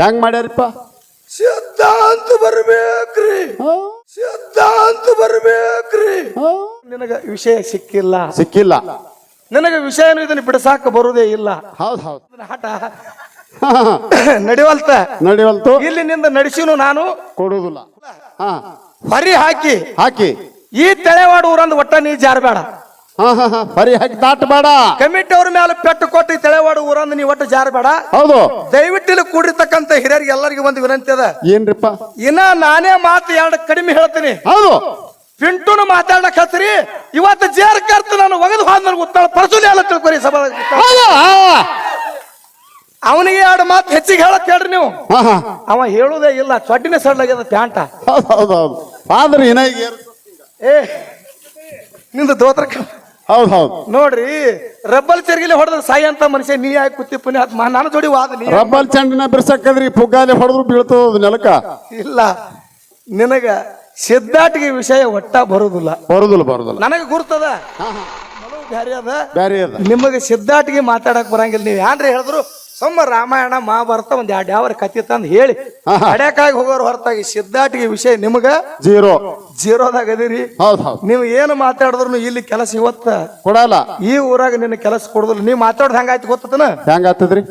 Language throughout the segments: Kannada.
ಹೆಂಗ್ ಮಾಡ್ಯಾರಪ್ಪ? ಸಿದ್ಧಾಂತ ಬರ್ಬೇಕ್ರಿ? ಸಿದ್ಧಾಂತ ಬರ್ಬೇಕ್ರಿ? ನಿನಗ ವಿಷಯ ಸಿಕ್ಕಿಲ್ಲ. ಸಿಕ್ಕಿಲ್ಲ. ನಿನಗ ವಿಷಯನೂ ಇದನ್ನ ಬಿಡಸಾಕ ಬರುದೇ ಇಲ್ಲ. ಹೌದ್ ಹೌದ್. ಇದನ್ನ ಹಠ. ನಡಿವಲ್ತ? ನಡಿವಲ್ತು. ಇಲ್ಲಿ ನಿಂದ ನಡೆಸಿನು ನಾನು ಕೊಡುದಿಲ್ಲ ಹಾ. ಹೊರಿ ಹಾಕಿ. ಹಾಕಿ. ಈ ತಳೆವಾಡ ಊರಂದ್ ಒಟ್ಟ ನೀ ಜಾರಬೇಡ ಹಾ ಹಾ ಹಾ. ಬರಿ ಹಾಕಿ ದಾಟಬೇಡ. ಕಮಿಟಿ ಅವ್ರ ಮೇಲೆ ಪೆಟ್ಟು ಕೊಟ್ಟು ಈ ತೆಳೆವಾಡ ಊರಂದ್ ನೀವು ಒಟ್ಟು ಜಾರಬೇಡ. ಹೌದು. ದಯವಿಟ್ಟು ಇಲ್ಲಿ ಕೂಡಿರ್ತಕ್ಕಂಥ ಹಿರಿಯರಿಗೆ ಎಲ್ಲರಿಗೂ ಒಂದು ವಿನಂತಿ ಅದ. ಏನ್ರಿಪ್ಪ? ಇನ್ನ ನಾನೇ ಮಾತು ಎರಡು ಕಡಿಮೆ ಹೇಳ್ತೀನಿ. ಹೌದು. ಪಿಂಟುನು ಮಾತಾಡಕ್ ಹತ್ರಿ ಇವತ್ತು ಜೇರ್ ಕರ್ತ ನಾನು ಒಗದು ಹೋದ ನನಗೆ ಉತ್ತಾಳ. ಪರಸುಲಿ ಎಲ್ಲ ತಿಳ್ಕೊರಿ ಸಭಾ ಹೌದು. ಅವನಿಗೆ ಎರಡು ಮಾತು ಹೆಚ್ಚಿಗೆ ಹೇಳಕ್ ಹೇಳ್ರಿ ನೀವು. ಹಾ ಹಾ. ಅವ ಹೇಳುದೇ ಇಲ್ಲ. ಚೊಡ್ಡಿನ ಸಡ್ಲಾಗ್ಯದ ಪ್ಯಾಂಟ. ಹೌದು ಹೌದು ಹೌದು. ಫಾದರ್ ಏನಾಗಿ ಏ ನಿಂದು ದೋತ್ರ ಹೌದು ಹೌದು. ನೋಡ್ರಿ ರಬ್ಬಲ್ ಚರ್ಗಿಲಿ ಹೊಡೆದ ಸಾಯಿ ಅಂತ ಮನುಷ್ಯ ನೀ ಯಾಕೆ ಕುತ್ತಿ ಪುಣ್ಯಾತ್ಮ ನಾನು ಜೋಡಿ ವಾದ ನೀ ರಬ್ಬಲ್ ಚಂಡನ ಬಿರ್ಸಕ್ಕದ್ರಿ ಪುಗ್ಗಾಲಿ ಹೊಡೆದ್ರು ಬೀಳ್ತದ ನೆಲಕ ಇಲ್ಲ ನಿನಗ ಸಿದ್ದಾಟಿಗೆ ವಿಷಯ ಒಟ್ಟ ಬರುದಿಲ್ಲ. ಬರುದಿಲ್ಲ ಬರುದಿಲ್ಲ. ನನಗೆ ಗುರ್ತದ? ಬ್ಯಾರೆ ಅದ. ಬ್ಯಾರೆ ಅದ. ನಿಮಗೆ ಸಿದ್ದಾಟಿಗೆ ಮಾತಾಡಕ್ ಬರಂಗಿಲ್ಲ. ನೀವು ಯಾನ್ರಿ ಹೇಳಿದ್ರು? ಸುಮ್ಮ ರಾಮಾಯಣ ಮಹಾಭಾರತ ಒಂದ್ ಎರಡು ಯಾವ ಕಥೆ ತಂದು ಹೇಳಿ. ಕಡ್ಯಾಕಾಗಿ ಹೋಗೋರು ಹೊರತಾಗಿ ಸಿದ್ಧಾಟಿಗೆ ವಿಷಯ ನಿಮ್ಗ? ಜೀರೋ. ಜೀರೋದಾಗ ಅದೀರಿ. ಹೌದು ಹೌದು. ನೀವು ಏನು ಮಾತಾಡಿದ್ರು ಇಲ್ಲಿ ಕೆಲಸ ಇವತ್ತ? ಕೊಡಲ್ಲ. ಈ ಊರಾಗ ನಿನ್ನ ಕೆಲಸ ಕೊಡುದಿಲ್ಲ. ನೀವು ಮಾತಾಡೋದು ಹೆಂಗಾಯ್ತು ಗೊತ್ತತನ? ಹೆಂಗ ಆಗ್ತದ್ರಿ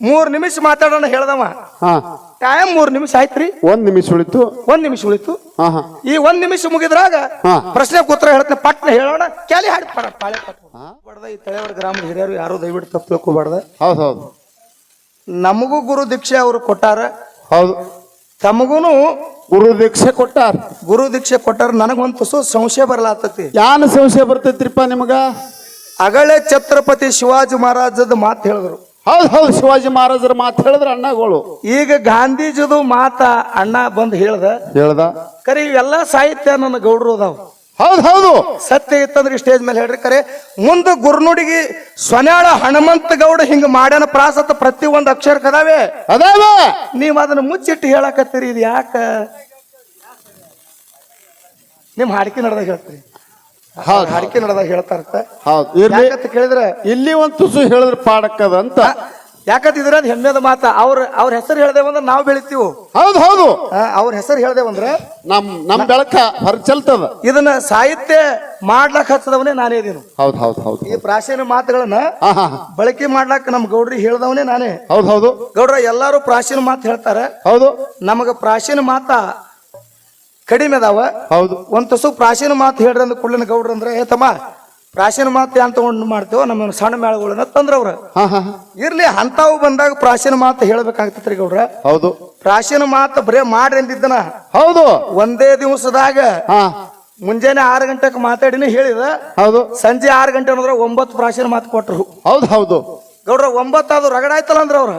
ಮೂರ್ ನಿಮಿಷ ಮಾತಾಡೋಣ ಹೇಳ್ದವ. ಹಾ. ಟೈಮ್ ಮೂರ್ ನಿಮಿಷ ಆಯ್ತ್ರಿ. ಒಂದ್ ನಿಮಿಷ ಉಳಿತು. ಒಂದ್ ನಿಮಿಷ ಉಳಿತು. ಹಾ ಹಾ. ಈ ಒಂದ್ ನಿಮಿಷ ಮುಗಿದ್ರಾಗ ಹಾ. ಪ್ರಶ್ನೆ ಉತ್ತರ ಹೇಳ್ತೇನೆ. ಪಟ್ನ ಹೇಳೋಣ. ಕ್ಯಾಲಿ ಹಾಡಿ ಪಡ ಪಾಳೆ ಬಡ್ದ ಈ ತಳೆಯವರ ಗ್ರಾಮದ ಹಿರಿಯರು ಯಾರು ದಯವಿಟ್ಟು ತಪ್ಪು ತಿಳ್ಕೊಬಾರ್ದ. ಹೌದು ಹೌದು. ನಮಗೂ ಗುರು ದೀಕ್ಷೆ ಅವರು ಕೊಟ್ಟಾರ. ಹೌದು. ತಮಗೂನು ಗುರು ದೀಕ್ಷೆ ಕೊಟ್ಟಾರ. ಗುರು ದೀಕ್ಷೆ ಕೊಟ್ಟಾರ. ನನಗೊಂದು ತುಸು ಸಂಶಯ ಬರಲಾತತಿ. ಯಾನ ಸಂಶಯ ಬರ್ತೈತ್ರಿಪ್ಪ ನಿಮಗ? ಅಗಳೆ ಛತ್ರಪತಿ ಶಿವಾಜಿ ಮಹಾರಾಜದ ಮಾತು ಹೇಳಿದ್ರು. ಹೌದು ಹೌದು ಶಿವಾಜಿ ಮಹಾರಾಜರ ಮಾತು ಹೇಳಿದ್ರ ಅಣ್ಣಗಳು. ಈಗ ಗಾಂಧೀಜಿದು ಮಾತ ಅಣ್ಣ ಬಂದು ಹೇಳ್ದ. ಹೇಳ್ದ? ಕರೆ ಇವೆಲ್ಲ ಸಾಹಿತ್ಯ ನನ್ನ ಗೌಡ್ರು ಅದಾವ. ಹೌದು ಹೌದು. ಸತ್ಯ ಇತ್ತಂದ್ರೆ ಸ್ಟೇಜ್ ಮೇಲೆ ಹೇಳ್ರಿ ಕರೆ ಮುಂದೆ ಗುರ್ನುಡಿಗಿ ಸ್ವನಾಳ ಹನುಮಂತ ಗೌಡ ಹಿಂಗ ಮಾಡ್ಯಾನ ಪ್ರಾಸತ್ತ ಪ್ರತಿ ಒಂದು ಅಕ್ಷರ ಕದಾವೆ ಅದಾವ. ನೀವ್ ಅದನ್ನ ಮುಚ್ಚಿಟ್ಟು ಹೇಳಕತ್ತೀರಿ ಇದು ಯಾಕ? ನಿಮ್ ಹಾಡಿಕೆ ನಡೆದಾಗ ಹೇಳ್ತೀರಿ. ಹೌದು. ಹಾಡಿಕೆ ನಡೆದಾಗ ಹೇಳ್ತಾರತ್ತ ಹೌದು. ಇರ್ಲಿ ಯಾಕಂತ ಕೇಳಿದ್ರೆ ಇಲ್ಲಿ ಒಂದು ತುಸು ಹೇಳಿದ್ರೆ ಪಾಡಕ್ಕದ ಅಂತ. ಯಾಕಂತ ಇದ್ರ ಹೆಮ್ಮೆದ ಮಾತ. ಅವ್ರ ಅವ್ರ ಹೆಸರು ಹೇಳ್ದೇವಂದ್ರ ನಾವು ಬೆಳಿತೀವಿ. ಹೌದು ಹೌದು. ಅವ್ರ ಹೆಸರು ಹೇಳ್ದೇವಂದ್ರ ನಮ್ ನಮ್ ಬೆಳಕ ಹೊರ ಚೆಲ್ತದ ಇದನ್ನ ಸಾಹಿತ್ಯ ಮಾಡ್ಲಾಕ್ ಹಚ್ಚದವನೇ ನಾನೇ ಇದೀನಿ. ಹೌದು ಹೌದು ಹೌದು ಈ ಪ್ರಾಚೀನ ಮಾತುಗಳನ್ನ. ಬಳಕೆ ಮಾಡ್ಲಕ್ ನಮ್ ಗೌಡ್ರಿ ಹೇಳ್ದವನೇ ನಾನೇ. ಹೌದು ಹೌದು. ಗೌಡ್ರ ಎಲ್ಲಾರು ಪ್ರಾಚೀನ ಮಾತು ಹೇಳ್ತಾರೆ. ಹೌದು. ನಮಗ ಪ್ರಾಚೀನ ಮಾತ ಕಡಿಮೆ ಅದಾವ. ಹೌದು. ಒಂದ್ ತಸು ಪ್ರಾಚೀನ ಮಾತು ಹೇಳ್ರಿ ಕುಳ್ಳನ ಗೌಡ್ರ ಅಂದ್ರೆ ಏ ತಮ್ಮ ಪ್ರಾಚೀನ ಮಾತು ಅಂತ ತಗೊಂಡು ಮಾಡ್ತೇವೋ ನಮ್ಮ ಸಣ್ಣ ಮೇಳಗಳನ್ನ ತಂದ್ರವ್ರ. ಇರ್ಲಿ ಅಂತಾವು ಬಂದಾಗ ಪ್ರಾಚೀನ ಮಾತು ಹೇಳ್ಬೇಕಾಗ್ತೈತ್ರಿ ಗೌಡ್ರ. ಹೌದು. ಪ್ರಾಚೀನ ಮಾತು ಬರೇ ಮಾಡ್ರಿ ಅಂದಿದ್ದನ. ಹೌದು. ಒಂದೇ ದಿವಸದಾಗ ಹಾ. ಮುಂಜಾನೆ ಆರು ಗಂಟೆಗೆ ಮಾತಾಡಿನ ಹೇಳಿದ. ಹೌದು. ಸಂಜೆ ಆರು ಗಂಟೆ ಅನ್ನೋದ್ರ ಒಂಬತ್ತು ಪ್ರಾಚೀನ ಮಾತು ಕೊಟ್ರು. ಹೌದು ಹೌದು. ಗೌಡ್ರ ಒಂಬತ್ತಾದ್ರು ರಗಡಾಯ್ತಲ್ಲ ಅಂದ್ರ ಅವ್ರ.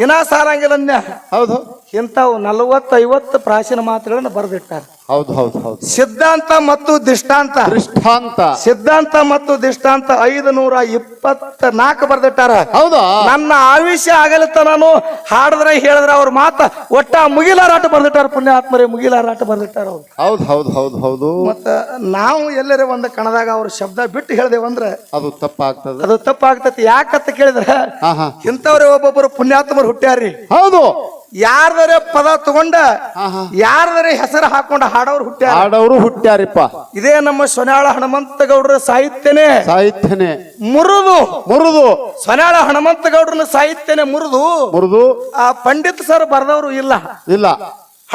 ಇನ್ನ ಸಾಲಂಗಿಲ್ಲ ಹೌದು. ಇಂಥವು ನಲವತ್ತು ಐವತ್ತು ಪ್ರಾಚೀನ ಮಾತುಗಳನ್ನ ಬರೆದಿಟ್ಟಾರೆ. ಹೌದು ಹೌದು ಹೌದು. ಸಿದ್ಧಾಂತ ಮತ್ತು ದಿಷ್ಟಾಂತ. ದೃಷ್ಟಾಂತ. ಸಿದ್ಧಾಂತ ಮತ್ತು ದಿಷ್ಟಾಂತ ಐದು ನೂರ ಇಪ್ಪತ್ತ ನಾಲ್ಕು ಬರ್ದಿಟ್ಟಾರ. ಹೌದು? ನನ್ನ ಆವಿಷ್ಯ ಆಗಲತ್ತ ನಾನು ಹಾಡಿದ್ರೆ ಹೇಳಿದ್ರೆ ಅವ್ರ ಮಾತ ಒಟ್ಟ ಮುಗಿಲಾರಾಟ ಬರ್ದಿಟ್ಟಾರ ಪುಣ್ಯಾತ್ಮರೇ ಮುಗಿಲಾರಾಟ ಬರ್ದಿಟ್ಟಾರ ಅವ್ರು. ಹೌದು ಹೌದು ಹೌದು ಹೌದು. ಮತ್ತ ನಾವು ಎಲ್ಲರ ಒಂದು ಕಣದಾಗ ಅವ್ರ ಶಬ್ದ ಬಿಟ್ಟು ಹೇಳ್ದೇವಂದ್ರೆ ಅದು ತಪ್ಪಾಗ್ತದೆ. ಅದು ತಪ್ಪಾಗ್ತತಿ. ಯಾಕಂತ ಕೇಳಿದ್ರೆ ಇಂಥವ್ರೆ ಒಬ್ಬೊಬ್ಬರು ಪುಣ್ಯಾತ್ಮರು ಹುಟ್ಟ್ಯಾರ್ರಿ. ಹೌದು. ಯಾರ್ದರೆ ಪದ ತಗೊಂಡ ಯಾರ ಯಾರ್ದರೆ ಹೆಸರು ಹಾಕೊಂಡ ಹಾಡವ್ರು ಹುಟ್ಟ್ಯಾರ? ಹಾಡವ್ರು ಹುಟ್ಟ್ಯಾರಿಪ್ಪ. ಇದೇ ನಮ್ಮ ಸೊನಾಳ ಹನುಮಂತ ಗೌಡರ ಸಾಹಿತ್ಯನೇ. ಸಾಹಿತ್ಯನೇ. ಮುರುದು. ಮುರುದು. ಸೊನಾಳ ಹನುಮಂತ ಗೌಡ್ರನ ಸಾಹಿತ್ಯನೇ ಮುರಿದು. ಮುರಿದು. ಆ ಪಂಡಿತ್ ಸರ್ ಬರೆದವರು ಇಲ್ಲ. ಇಲ್ಲ.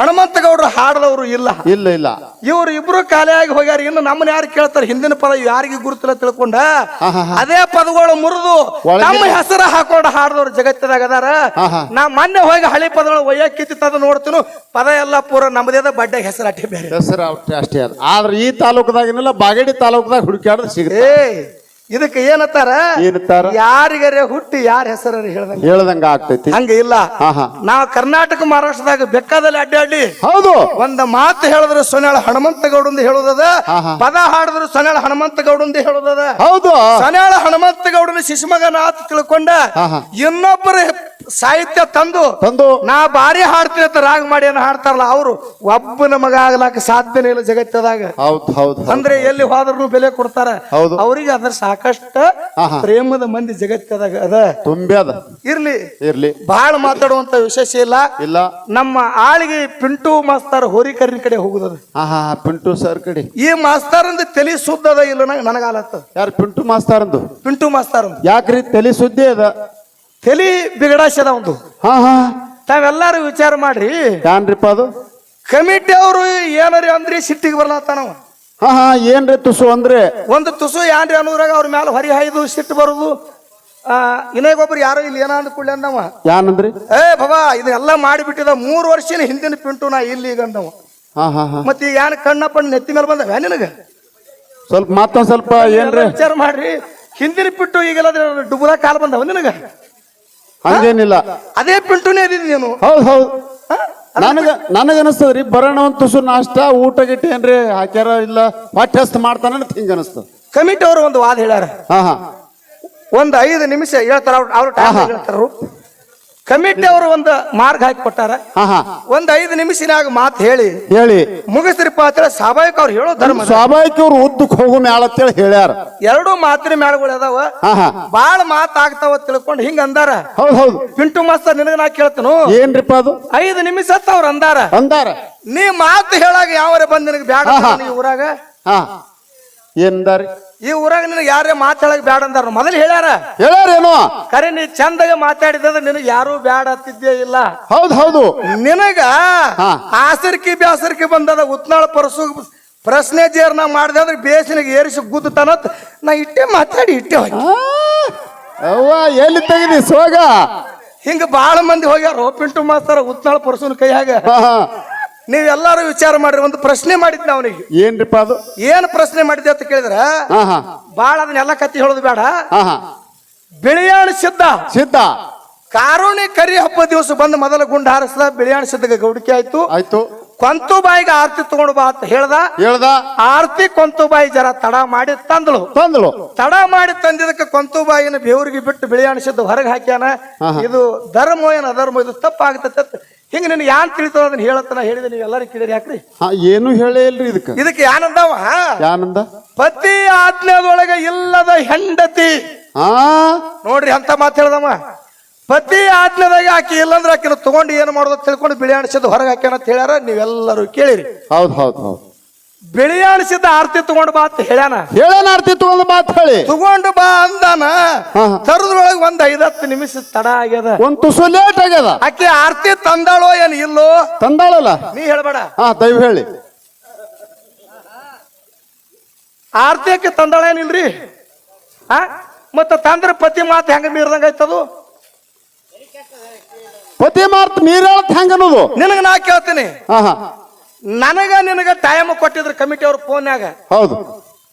ಹನುಮಂತ ಗೌಡ್ರು ಹಾಡದವರು ಇಲ್ಲ. ಇಲ್ಲ ಇಲ್ಲ. ಇವ್ರು ಇಬ್ರು ಖಾಲಿಯಾಗಿ ಹೋಗ್ಯಾರ. ಇನ್ನು ನಮ್ಮನ್ನ ಯಾರು ಕೇಳ್ತಾರೆ? ಹಿಂದಿನ ಪದ ಯಾರಿಗೆ ಗುರುತಿಲ್ಲ ತಿಳ್ಕೊಂಡ. ಅದೇ ಪದಗಳು ಮುರಿದು ನಮ್ಮ ಹೆಸರ ಹಾಕೊಂಡ ಹಾಡದವ್ರು ಜಗತ್ತದಾಗ ಅದಾರ. ನಾ ಮೊನ್ನೆ ಹೋಗಿ ಹಳಿ ಪದಗಳು ವೈಯಕ್ತಿತ್ತದ ನೋಡ್ತೀನಿ? ಪದ ಎಲ್ಲ ಪೂರ ನಮ್ಮದೇ ಬಡ್ಡೆ ಹೆಸರು ಅಟ್ಟೆ ಬೇರೆ. ಹೆಸರು ಅಷ್ಟೇ ಅಷ್ಟೇ ಅದ. ಆದ್ರೆ ಈ ತಾಲೂಕದಾಗಿನಲ್ಲ ಬಾಗೇಡಿ ತಾಲೂಕದಾಗ ಹುಡುಕಾಡ್ದು ಸಿಗುತ್ತೆ ಇದಕ್ಕೆ ಏನತ್ತಾರ? ಯಾರಿಗರೇ ಯಾರಿಗರೆ ಹುಟ್ಟಿ ಯಾರ ಹೆಸರ ಹೇಳ್ದಂಗ? ಹೇಳ್ದಂಗ ಆಗ್ತೈತಿ. ಹಂಗ ಇಲ್ಲ. ನಾವು ಕರ್ನಾಟಕ ಮಹಾರಾಷ್ಟ್ರದಾಗ ಬೆಕ್ಕದಲ್ಲಿ ಅಡ್ಡಾಡಿ. ಹೌದು. ಒಂದ ಮಾತು ಹೇಳಿದ್ರೆ ಸೊನೆಳ ಹನುಮಂತ ಗೌಡಂದು ಹೇಳುದದ. ಪದ ಹಾಡಿದ್ರು ಸೊನೆಳ ಹನುಮಂತ ಗೌಡಂದು ಹೇಳುದದ. ಹೌದು. ಸೊನೆಳ ಹನುಮಂತ ಗೌಡನ ಶಿಶುಮಗನ ಆತ ತಿಳ್ಕೊಂಡ. ಇನ್ನೊಬ್ಬರ ಸಾಹಿತ್ಯ ತಂದು ತಂದು. ನಾ ಬಾರಿ ಹಾಡ್ತೀನಿ ಅಂತ ರಾಗ ಮಾಡಿ ಏನ್ ಹಾಡ್ತಾರಲ್ಲ ಅವರು. ಒಬ್ಬನ ಮಗ ಆಗ್ಲಾಕ ಸಾಧ್ಯನೇ ಇಲ್ಲ ಜಗತ್ತದಾಗ. ಹೌದು ಹೌದ್. ಅಂದ್ರೆ ಎಲ್ಲಿ ಹೋದ್ರು ಬೆಲೆ ಕೊಡ್ತಾರ. ಹೌದು. ಅವ್ರಿಗೆ ಅದ್ರ ಸಾಕಷ್ಟ. ಪ್ರೇಮದ ಮಂದಿ ಜಗತ್ತದಾಗ ಅದ. ತುಂಬಿ ಅದ. ಇರ್ಲಿ. ಇರ್ಲಿ. ಬಹಳ ಮಾತಾಡುವಂತ ವಿಶೇಷ ಇಲ್ಲ. ಇಲ್ಲ. ನಮ್ಮ ಆಳಿಗೆ ಪಿಂಟು ಮಾಸ್ತರ್ ಹೋರಿಕರಿನ ಕಡೆ ಹೋಗುದದ. ಹಾ ಹಾ ಹಾ, ಪಿಂಟು ಸರ್ ಕಡೆ. ಈ ಮಾಸ್ತಾರಂದು ತಲೆ ಸುದ್ದ ಸುದ್ದದ ಇಲ್ಲ ನಂಗೆ ನನಗಾಲತ್ತ. ಯಾರು ಪಿಂಟು ಮಾಸ್ತರಂದು? ಪಿಂಟು ಮಾಸ್ತರ್ ಯಾಕ್ರಿ ತಲೆ ಸುದ್ದಿ ಅದ? ತಲೆ ಬಿಗಡಾಸದ ಒಂದು ಹಾ ಹಾ. ತಾವೆಲ್ಲಾರು ವಿಚಾರ ಮಾಡ್ರಿ. ಯಾನ್ರಿಪ್ಪ ಅದು? ಕಮಿಟಿ ಅವರು ಏನಾರಿ ಅಂದ್ರಿ ಸಿಟ್ಟಿಗೆ ಬರ್ಲತ್ತಾನವ ಹಾ ಹಾ ಏನ್ರಿ ತುಸು ಅಂದ್ರೆ? ಒಂದು ತುಸು ಯಾನ್ರಿ ಅನ್ನೋದ್ರಾಗ ಅವ್ರ ಮೇಲೆ ಹೊರಿ ಹಾಯ್ದು ಸಿಟ್ಟು ಬರುದು. ಇನ್ನೊಬ್ಬರು ಯಾರೋ ಇಲ್ಲಿ ಏನ ಅಂದ್ಕೊಳ್ಳಿ ಅಂದವ? ಯಾನಂದ್ರಿ? ಏ ಬಾಬಾ ಇದೆಲ್ಲ ಮಾಡಿಬಿಟ್ಟಿದ ಮೂರು ವರ್ಷನ ಹಿಂದಿನ ಪಿಂಟು ನಾ ಇಲ್ಲಿ ಈಗ ಅಂದವ. ಹಾ ಹಾ ಹಾ. ಮತ್ತೆ ಈಗ ಯಾನ್ ಕಣ್ಣಪ್ಪ ನೆತ್ತಿ ಮೇಲೆ ಬಂದವ ನಿನಗ? ಸ್ವಲ್ಪ ಮತ್ತೊಂದ್ ಸ್ವಲ್ಪ ಏನ್ರಿ? ವಿಚಾರ ಮಾಡ್ರಿ? ಹಿಂದಿನ ಪಿಂಟು ಈಗೆಲ್ಲ ಡುಬುದ ಕಾಲ ಬಂದವ ನಿನಗ? ಹಂಗೇನಿಲ್ಲ. ಅದೇ ಪಿಂಟುನೇ ಅದಿದ್ ನೀನು. ಹೌದು ಹೌದು? ನನಗ ನನಗ ರೀ ಬರೋಣ ಒಂದ್ ತುಸು ನಾಷ್ಟ ಊಟ ಗಿಟ್ಟ ಏನ್ರಿ ಹಾಕ್ಯಾರ ಇಲ್ಲ ಹೊಟ್ಟೆ ಹಸ್ತ್ ಮಾಡ್ತಾನ ಅಂತ ಹಿಂಗ ಅನಸ್ತದ ಕಮಿಟಿ ಅವರು ಒಂದು ವಾದ ಹೇಳ್ಯಾರ. ಹಾ ಹಾ. ಒಂದು ಐದು ನಿಮಿಷ ಹೇಳ್ತಾರ ಅವ್ರು ಅವ್ರು ಹೇಳ್ತಾರ. ಕಮಿಟಿ ಅವರು ಒಂದು ಮಾರ್ಗ ಹಾಕಿ ಕೊಟ್ಟಾರ. ಹಾ ಹಾ. ಒಂದ್ ಐದು ನಿಮಿಷನಾಗ ಮಾತು ಹೇಳಿ. ಹೇಳಿ. ಮುಗಿಸ್ರಿಪ್ಪ ಪಾತ್ರ ಸ್ವಾಭಾವಿಕ ಅವ್ರು ಹೇಳೋ ಧರ್ಮ ಸ್ವಾಭಾವಿಕ ಅವ್ರು ಉದ್ದಕ್ಕೆ ಹೋಗು ಮ್ಯಾಳ ಅಂತೇಳಿ ಹೇಳ್ಯಾರ. ಎರಡು ಮಾತಿನ ಮೇಳಗಳು ಅದಾವ. ಹಾ ಹಾ. ಬಾಳ ಮಾತಾಗ್ತಾವ ತಿಳ್ಕೊಂಡು ಹಿಂಗ ಅಂದಾರ. ಹೌದ್ ಹೌದು. ಪಿಂಟು ಮಾಸ್ತರ್ ನಿನಗ ನಾ ಕೇಳ್ತನು? ಏನ್ರಿಪ್ಪ ಅದು? ಐದು ನಿಮಿಷ ಅತ್ತ ಅವ್ರ ಅಂದಾರ. ಅಂದಾರ. ನೀ ಮಾತು ಹೇಳಾಗ ಯಾವ ಬಂದ್ ನಿನಗೆ ಬ್ಯಾಡ ಊರಾಗ? ಹಾ. ಏನಂದಾರಿ ಈ ಊರಾಗ ನಿನಗೆ ಯಾರೇ ಮಾತಾಡಕ್ ಬೇಡ ಬ್ಯಾಡ ಅಂದಾರ ಮೊದಲು ಹೇಳ್ಯಾರ. ಹೇಳ್ಯಾರೇನು? ಖರೆ ನೀ ಚಂದಾಗ ಮಾತಾಡಿದ್ರೆ ನಿನಗೆ ಯಾರು ಬೇಡ ಅಂತಿದ್ದೇ ಇಲ್ಲ. ಹೌದು ಹೌದು. ನಿನಗ. ಆಸರ್ಕಿ ಬ್ಯಾಸರ್ಕಿ ಬಂದದ ಉತ್ನಾಳ ಪರಸು ಪ್ರಶ್ನೆ ಜೇರ್ನ ಮಾಡಿದೆ ಅಂದ್ರೆ ಬೇಸಿನಿಗೆ ಏರಿಸಿ ಗುದ್ದುತ್ತಾನತ್ ನಾ ಇಟ್ಟೆ ಮಾತಾಡಿ ಇಟ್ಟೆ ಹೋಗಿ. ಅವ್ವ ಎಲ್ಲಿ ತೆಗಿದಿ ಸೋಗ? ಹಿಂಗ ಬಾಳ ಮಂದಿ ಹೋಗ್ಯಾರ. ಪಿಂಟು ಮಾಸ್ತಾರ ಉತ್ನಾಳ ಪರಸುನ ಕೈಯಾಗ. ನೀವೆಲ್ಲಾರು ವಿಚಾರ ಮಾಡ್ರಿ ಒಂದು ಪ್ರಶ್ನೆ ಮಾಡಿದ್ನ ಅವನಿಗೆ. ಏನ್ರಿಪ್ಪ ಅದು? ಏನ್ ಪ್ರಶ್ನೆ ಮಾಡಿದ್ದೆ ಅಂತ ಕೇಳಿದ್ರ ಹಾ ಹಾ. ಬಾಳ ಅದನ್ನೆಲ್ಲ ಕತ್ತಿ ಹೇಳೋದು ಬೇಡ. ಹಾ ಹಾ. ಬಿಳಿಯಾಣ ಸಿದ್ಧ. ಸಿದ್ಧ. ಕಾರುಣಿ ಕರಿ ಹಬ್ಬ ದಿವಸ ಬಂದು ಮೊದಲ ಗುಂಡ ಹಾರಿಸ್ದ ಬಿಳಿಯಾಣ ಸಿದ್ಧಗೆ ಗೌಡಿಕೆ ಆಯ್ತು. ಆಯ್ತು. ಕೊಂತು ಬಾಯಿಗೆ ಆರ್ತಿ ತಗೊಂಡು ಬಾ ಅಂತ ಹೇಳ್ದ. ಹೇಳ್ದ. ಆರ್ತಿ ಕೊಂತುಬಾಯಿ ಜರ ತಡ ಮಾಡಿ ತಂದಳು. ತಂದಳು. ತಡ ಮಾಡಿ ತಂದಿದ್ದಕ್ಕೆ ಕೊಂತುಬಾಯಿನ ಬೇವರಿಗೆ ಬಿಟ್ಟು ಬಿಳಿ ಅಣಿಸಿದ್ದು ಹೊರಗೆ ಹಾಕ್ಯಾನ. ಇದು ಧರ್ಮ ಏನ ಅಧರ್ಮ ಇದು ತಪ್ಪಾಗುತ್ತೆ ಹಿಂಗ ನಿನ್ ಯಾನ್ ತಿಳಿತದ ಅದನ್ನ ಹೇಳತ್ತನ ಹೇಳಿದೆ ನೀವು ಎಲ್ಲರೂ ಕೇಳಿರಿ ಯಾಕ್ರಿ? ಹಾ ಏನು ಹೇಳೇ ಇಲ್ರಿ ಇದಕ್ಕ. ಇದಕ್ಕೆ ಯಾನಂದವ? ಯಾನಂದ? ಪತಿ ಆಜ್ಞೆದೊಳಗೆ ಇಲ್ಲದ ಹೆಂಡತಿ. ಆ ನೋಡ್ರಿ ಅಂತ ಮಾತು ಹೇಳ್ದವ. ಪತಿ ಆಜ್ಞೆದಾಗ ಆಕಿ ಇಲ್ಲಂದ್ರೆ ಆಕಿನ ತಗೊಂಡು ಏನು ಮಾಡೋದು ತಿಳ್ಕೊಂಡು ಬಿಳಿ ಹೊರಗೆ ಹಾಕ್ಯಾನ ಅಂತ ಹೇಳ್ಯಾರ ನೀವೆಲ್ಲರೂ ಕೇಳಿರಿ. ಹೌದು ಹೌದು ಹೌದ್. ಬಿಳಿ ಆರತಿ ಆರ್ತಿ ತಗೊಂಡು ಬಾ ಅಂತ ಹೇಳ್ಯಾನ. ಹೇಳೇನ ತಗೊಂಡು ಬಾ ಮಾತು ಹೇಳಿ. ತಗೊಂಡು ಬಾ ಅಂದಾನ. ಹಾ. ತರದ್ರೊಳಗೆ ಒಂದ್ ಐದತ್ತು ನಿಮಿಷ ತಡ ಆಗ್ಯದ. ಒಂದ್ ತುಸು ಲೇಟ್ ಆಗ್ಯದ. ಆಕೆ ಆರ್ತಿ ತಂದಾಳೋ ಏನ್ ಇಲ್ಲೋ? ತಂದಾಳಲ್ಲ? ನೀ ಹೇಳ್ಬೇಡ. ಹಾ ದಯವು ಹೇಳಿ. ಆರ್ತಿ ಆಕೆ ತಂದಾಳ ಏನಿಲ್ರಿ ಆ ಮತ್ತ ತಂದ್ರ ಪತಿ ಮಾತು ಹೆಂಗ ಮೀರ್ದಂಗ ಆಯ್ತದು ಪತಿ ಮಾರ್ತ್ ನೀರ್ ಹೇಳತ್ ಹೆಂಗ ಅನ್ನೋದು? ನಿನಗ ನಾ ಕೇಳ್ತೀನಿ. ಹಾ ಹಾ. ನನಗ ನಿನಗ ಟೈಮ್ ಕೊಟ್ಟಿದ್ರು ಕಮಿಟಿ ಅವ್ರ ಫೋನ್ಯಾಗ ಹೌದು.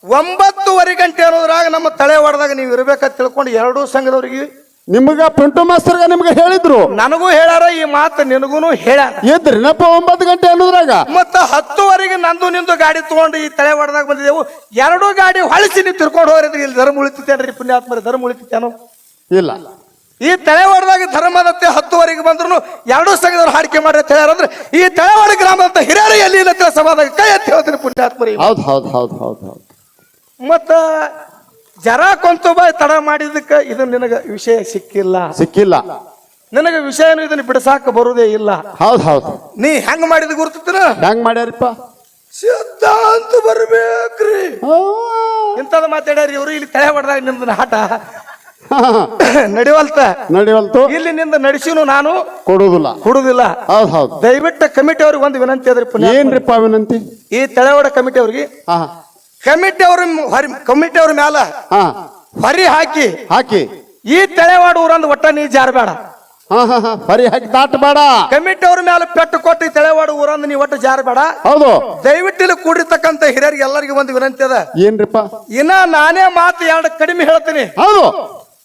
ಒಂಬತ್ತುವರೆ ಗಂಟೆ ಅನ್ನೋದ್ರಾಗ ನಮ್ಮ ತಳೆ ಹೊಡೆದಾಗ ನೀವು ಇರ್ಬೇಕಂತ ತಿಳ್ಕೊಂಡು ಎರಡೂ ಸಂಘದವ್ರಿಗೆ ನಿಮ್ಗ ಪಿಂಟು ಮಾಸ್ತರ್ಗ ನಿಮ್ಗೆ ಹೇಳಿದ್ರು. ನನಗೂ ಹೇಳಾರ ಈ ಮಾತು ನಿನಗೂ ಹೇಳ್ಯಾರ ಎದ್ರಿನಪ್ಪ ಒಂಬತ್ತು ಗಂಟೆ ಅನ್ನೋದ್ರಾಗ. ಮತ್ತ ಹತ್ತುವರೆಗೆ ನಂದು ನಿಂದು ಗಾಡಿ ತಗೊಂಡು ಈ ತಲೆ ಹೊಡೆದಾಗ ಬಂದಿದ್ದೆವು. ಎರಡೂ ಗಾಡಿ ಹೊಳಿಸಿ ನೀವು ತಿರ್ಕೊಂಡು ಹೋಗಿದ್ರಿ ಇಲ್ಲಿ ಧರ್ಮ ಉಳಿತೇನ್ರಿ ಪುಣ್ಯಾತ್ಮರಿ ಧರ್ಮ ಉಳಿತೇನೋ ಇಲ್ಲ. ಈ ತಲೆ ಹೊಡೆದಾಗ ಧರ್ಮದತ್ತೆ ಹತ್ತುವರೆಗೆ ಬಂದ್ರು ಎರಡೂ ಸಂಘದವ್ರು ಹಾಡಿಕೆ ಮಾಡಿ ಅಂತ ಈ ತಲೆವಾಡ ಗ್ರಾಮದ ಹಿರಿಯರು ಎಲ್ಲಿ ಇಲ್ಲ ಸಭಾದಾಗ ಕೈ ಎತ್ತಿ ಹೇಳ್ತೀನಿ ಪುಣ್ಯಾತ್ಮರಿ ಹೌದು ಹೌದು ಹೌದು ಹೌದು ಹೌದು. ಮತ್ತ ಜರ ಕೊಂತು ಬಾಯ್ ತಡ ಮಾಡಿದಕ್ಕೆ ಇದು ನಿನಗ ವಿಷಯ ಸಿಕ್ಕಿಲ್ಲ. ಸಿಕ್ಕಿಲ್ಲ. ನಿನಗ ವಿಷಯ ಇದನ್ನ ಬಿಡಸಾಕ ಬರುವುದೇ ಇಲ್ಲ. ಹೌದು ಹೌದು. ನೀ ಹೆಂಗ್ ಮಾಡಿದ ಗುರುತಿನ ಹೆಂಗ್ ಮಾಡ್ಯಾರಪ್ಪ? ಸಿದ್ಧಾಂತ ಬರ್ಬೇಕ್ರಿ. ಇಂಥದ್ದು ಮಾತಾಡ್ಯಾರ ಇವರು ಇಲ್ಲಿ ತಲೆ ಹೊಡೆದಾಗ ನಿಮ್ದನ್ನ ಆಟ ನಡಿವಲ್ತ. ನಡಿವಲ್ತು. ಇಲ್ಲಿ ನಿಂದ ನಡೆಸಿನು ನಾನು ಕೊಡುವುದಿಲ್ಲ. ಕೊಡುದಿಲ್ಲ ಹೌದ್ ಹೌದು. ದಯವಿಟ್ಟು ಕಮಿಟಿ ಅವ್ರಿಗೆ ಒಂದು ವಿನಂತಿ ಅದ್ರಿ ಏನ್ರಿಪ್ಪ ವಿನಂತಿ? ಈ ತಳೆವಾಡ ಕಮಿಟಿ ಅವ್ರಿಗೆ ಹಾ. ಕಮಿಟಿ ಅವ್ರ ಹೊರಿ ಕಮಿಟಿ ಅವ್ರ ಮ್ಯಾಲ ಹಾ. ಹೊರಿ ಹಾಕಿ. ಹಾಕಿ. ಈ ತಳೆವಾಡ ಊರಂದ್ ಒಟ್ಟ ನೀ ಜಾರಬೇಡ ಹಾ ಹಾ ಹಾ. ಬರಿ ಹಾಕಿ ದಾಟಬೇಡ. ಕಮಿಟಿ ಅವ್ರ ಮ್ಯಾಲ ಪೆಟ್ಟು ಕೊಟ್ಟು ಈ ತಳೆವಾಡ ಊರಂದ ನೀ ಒಟ್ಟು ಜಾರಬೇಡ ಹೌದು. ದಯವಿಟ್ಟು ಇಲ್ಲಿ ಕೂಡಿರ್ತಕ್ಕಂಥ ಹಿರಿಯರಿಗೆ ಎಲ್ಲರಿಗೂ ಒಂದು ವಿನಂತಿ ಅದ. ಏನ್ರಿಪ್ಪ? ಇನ್ನ ನಾನೇ ಮಾತು ಎರಡು ಕಡಿಮೆ ಹೇಳ್ತೀನಿ. ಹೌದು.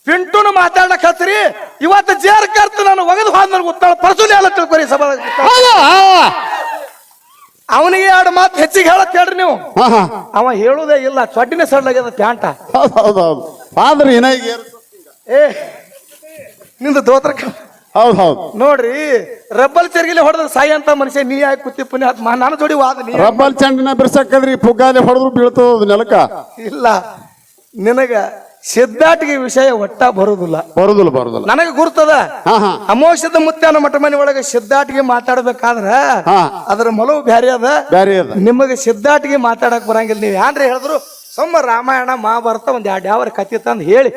ಪಿಂಟುನು ಮಾತಾಡಕ್ ಹತ್ರಿ? ಇವತ್ತು ಜೇರ್ ಕರ್ತ ನಾನು ಒಗದು ಹೋದ ನನಗೆ ಉತ್ತಾಳ ಪರ್ಸುಲಿ ಎಲ್ಲ ತಿಳ್ಕೊರಿ ಸಭಾ ಅವನಿಗೆ ಎರಡು ಮಾತು ಹೆಚ್ಚಿಗೆ ಹೇಳತ್ ಹೇಳ್ರಿ ನೀವು. ಅವ ಹೇಳುದೇ ಇಲ್ಲ ಚೊಡ್ಡಿನ ಸಡ್ಲಾಗ್ಯದ ಪ್ಯಾಂಟ. ಹೌದು ಹೌದು ಹೌದು. ಆದ್ರೆ ಏನಾಗಿ ಏ ನಿಂದು ದೋತ್ರ ಹೌದು ಹೌದು. ನೋಡ್ರಿ ರಬ್ಬಲ್ ಚರ್ಗಿಲಿ ಹೊಡೆದ ಸಾಯಿ ಅಂತ ಮನುಷ್ಯ ನೀ ಯಾಕೆ ಕುತ್ತಿ ಪುನಿ ನಾನು ಜೋಡಿ ವಾದ ನೀ. ರಬ್ಬಲ್ ಚಂಡನ ಬಿರ್ಸಕ್ಕದ್ರಿ ಪುಗ್ಗಾಲಿ ಹೊಡೆದ್ರು ಬೀಳ್ತದ ನೆಲಕ ಇಲ್ಲ ನಿನಗ ಸಿದ್ಧಾಟಿಗೆ ವಿಷಯ ಒಟ್ಟ ಬರುದಿಲ್ಲ. ಬರುದಿಲ್ಲ ಬರುದಿಲ್ಲ. ನನಗೆ ಗುರ್ತದ? ಅಮೋಷದ ಮುತ್ಯಾನ ಮಠ ಮನೆ ಒಳಗೆ ಸಿದ್ಧಾಟಿಗೆ ಮಾತಾಡ್ಬೇಕಾದ್ರ ಅದ್ರ ಮಲವು ಬ್ಯಾರೆ ಅದ. ಬ್ಯಾರೆ ಅದ. ನಿಮಗೆ ಸಿದ್ಧಾಟಿಗೆ ಮಾತಾಡಕ್ ಬರಂಗಿಲ್ಲ. ನೀವು ಯಾನ್ರಿ ಹೇಳಿದ್ರು? ಸೊಮ್ಮ ರಾಮಾಯಣ ಮಹಾಭಾರತ ಒಂದ್ ಎರಡು ಯಾವ ಕಥೆ ತಂದು ಹೇಳಿ.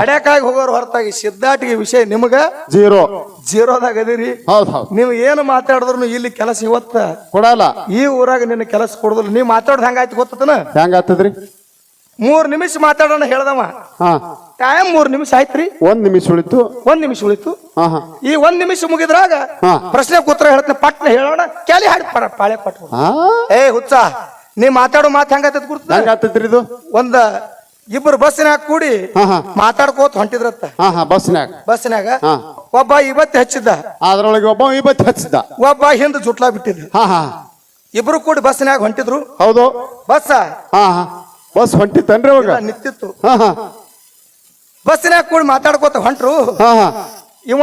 ಅಡ್ಯಾಕಾಗಿ ಹೋಗೋರು ಹೊರತಾಗಿ ಸಿದ್ಧಾಟಿಗೆ ವಿಷಯ ನಿಮಗ ಜೀರೋ. ಜೀರೋದಾಗ ಅದೀರಿ. ನೀವು ಏನು ಮಾತಾಡಿದ್ರು ಇಲ್ಲಿ ಕೆಲಸ ಇವತ್ತ? ಕೊಡಲ್ಲ. ಈ ಊರಾಗ ನಿನ್ನ ಕೆಲಸ ಕೊಡುದಿಲ್ಲ. ನೀವು ಮಾತಾಡೋದು ಹೆಂಗಾಯ್ತು ಗೊತ್ತತನ? ಹೆಂಗ ಆತದ್ರಿ ಮೂರ್ ನಿಮಿಷ ಮಾತಾಡೋಣ ಹೇಳ್ದವ. ಹಾ. ಟೈಮ್ ಮೂರ್ ನಿಮಿಷ ಆಯ್ತ್ರಿ. ಒಂದ್ ನಿಮಿಷ ಉಳಿತು. ಒಂದ್ ನಿಮಿಷ ಉಳಿತು. ಹಾ ಹಾ. ಈ ಒಂದ್ ನಿಮಿಷ ಮುಗಿದ್ರಾಗ ಹಾ. ಪ್ರಶ್ನೆ ಕೂತ್ರ ಹೇಳ್ತೇನೆ ಪಟ್ನ ಹೇಳೋಣ. ಕೆಲಿ ಹಾಡಿ ಪಾಳೆ ಪಟ್ಟು ಹಾ. ಏ ಹುಚ್ಚ ನೀ ಮಾತಾಡೋ ಮಾತು ಹೆಂಗಾಯ್ತದ ಗುರ್ತ? ಹೆಂಗ ಇದು? ಒಂದ ಇಬ್ರು ಬಸ್ಸಿನಾಗ ಕೂಡಿ ಹಾ ಹಾ. ಮಾತಾಡ್ಕೋತ ಹೊಂಟಿದ್ರತ್ತ. ಹಾ ಹಾ ಬಸ್ನ್ಯಾಗ ಬಸ್ಸಿನಾಗ ಹಾ. ಒಬ್ಬ ಇವತ್ತು ಹಚ್ಚಿದ್ದ. ಅದ್ರೊಳಗೆ ಒಬ್ಬ ಇವತ್ತು ಹಚ್ಚಿದ್ದ. ಒಬ್ಬ ಹಿಂದ್ ಜುಟ್ಲಾ ಬಿಟ್ಟಿದ್ದ. ಹಾ ಹಾ. ಇಬ್ರು ಕೂಡಿ ಬಸ್ಸಿನಾಗ ಹೊಂಟಿದ್ರು. ಹೌದು. ಬಸ್ಸ ಹಾ ಹಾ. ಬಸ್ ಹೊಂಟಿತ್ತನ್ರಿ ಅವಾಗ? ನಿಂತಿತ್ತು. ಹಾ ಹಾ. ಬಸ್ಸಿನಾಗ ಕೂಡ ಮಾತಾಡ್ಕೋತ ಹೊಂಟ್ರು. ಹಾ ಹಾ. ಇವ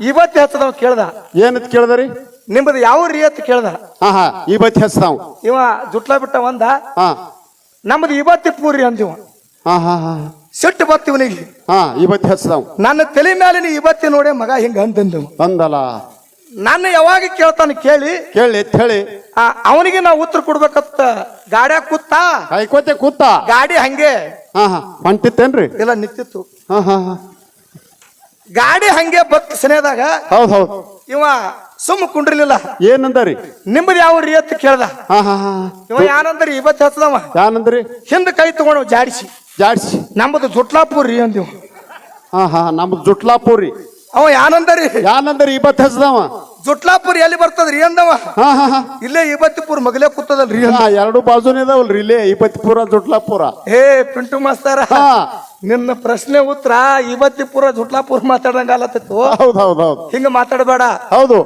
ಇವತ್ತು ಹಚ್ಚದವ ಕೇಳ್ದ. ಏನಂತ ಕೇಳ್ದರಿ ನಿಮ್ಮದು ಯಾವ ರೀ ಅಂತ ಕೇಳ್ದ. ಹಾ ಹಾ. ಇವತ್ತು ಹಚ್ತಾವ್ ಇವ ಜುಟ್ಲಾ ಬಿಟ್ಟ ಒಂದ. ಹಾ. ನಮ್ದು ಇವತ್ತಿ ಪೂರಿ ಅಂದಿವ. ಹಾ ಹಾ ಹಾ. ಸಿಟ್ಟು ಬತ್ತಿವನಿಗೆ ಹಾ ಇವತ್ತು ಹಚ್ತಾವ್ ನನ್ನ ತಲೆ ಮೇಲೆ ನೀ ಇವತ್ತಿ ನೋಡಿ ಮಗ ಹಿಂಗ ಅಂತಂದು ಬಂದಲ್ಲ ನನ್ನ ಯಾವಾಗ ಕೇಳ್ತಾನೆ ಕೇಳಿ. ಕೇಳಿ ಹೇಳಿ. ಆ, ಅವನಿಗೆ ನಾವು ಉತ್ತರ ಕೊಡ್ಬೇಕತ್ತ ಗಾಡ್ಯಾಗ ಕೂತಾ? ಕಾಯ್ಕೋತೆ ಕೂತ? ಗಾಡಿ ಹಂಗೆ. ಹಾ ಹಾ. ಹೊಂಟಿತ್ತೇನ್ರಿ? ಇಲ್ಲ ನಿಂತಿತ್ತು. ಹಾ ಹಾ ಹಾ. ಗಾಡಿ ಹಂಗೆ ಬತ್ ಸನೇದಾಗ ಹೌದ್ ಹೌದ್. ಇವ ಸುಮ್ಮ ಕುಂಡ್ರಲಿಲ್ಲ. ಏನಂದರಿ? ನಿಮ್ಮದು ಯಾವ ರೀ ಅಂತ ಕೇಳ್ದ? ಹಾ ಹಾ ಹಾ. ಇವ ಯಾನಂದ್ರಿ ಇವತ್ತು ಹತ್ತದವ ಯಾನಂದ್ರಿ? ಹಿಂದ ಕೈ ತಗೊಂಡು ಜಾಡಿಸಿ. ಜಾಡ್ಸಿ. ನಮ್ಮದು ಜುಟ್ಲಾಪುರ್ ರೀ ಅಂದಿವ ಹಾ ಹಾ ನಮ್ದು ಜುಟ್ಲಾಪುರಿ. ಅವ ಯಾನಂದರಿ? ಯಾನಂದರಿ ಇವತ್ತು ಹಚ್ದವ ಜುಟ್ಲಾಪುರ್ ಎಲ್ಲಿ ಬರ್ತದ್ರಿ ಅಂದವ? ಹಾ ಹಾ ಹಾ. ಇಲ್ಲೇ ಇವತ್ತಿಪುರ ಮಗಲೇ ಕೂತದಲ್ರಿ ಅಂದ. ಹಾ ಎರಡು ಬಾಜುನ ಇದಾವಲ್ರಿ ಇಲ್ಲೇ ಇಪ್ಪತ್ತಿಪುರ ಜುಟ್ಲಾಪುರ. ಹೇ ಪಿಂಟು ಮಾಸ್ತಾರ ಹಾ. ನಿನ್ನ ಪ್ರಶ್ನೆ ಉತ್ತರ ಇವತ್ತಿಪುರ ಜುಟ್ಲಾಪುರ ಮಾತಾಡಂಗ ಆಲತ್ತಿತ್ತು ಹೌದ್ ಹೌದು ಹೌದು ಹಿಂಗ ಮಾತಾಡಬೇಡ. ಹೌದು.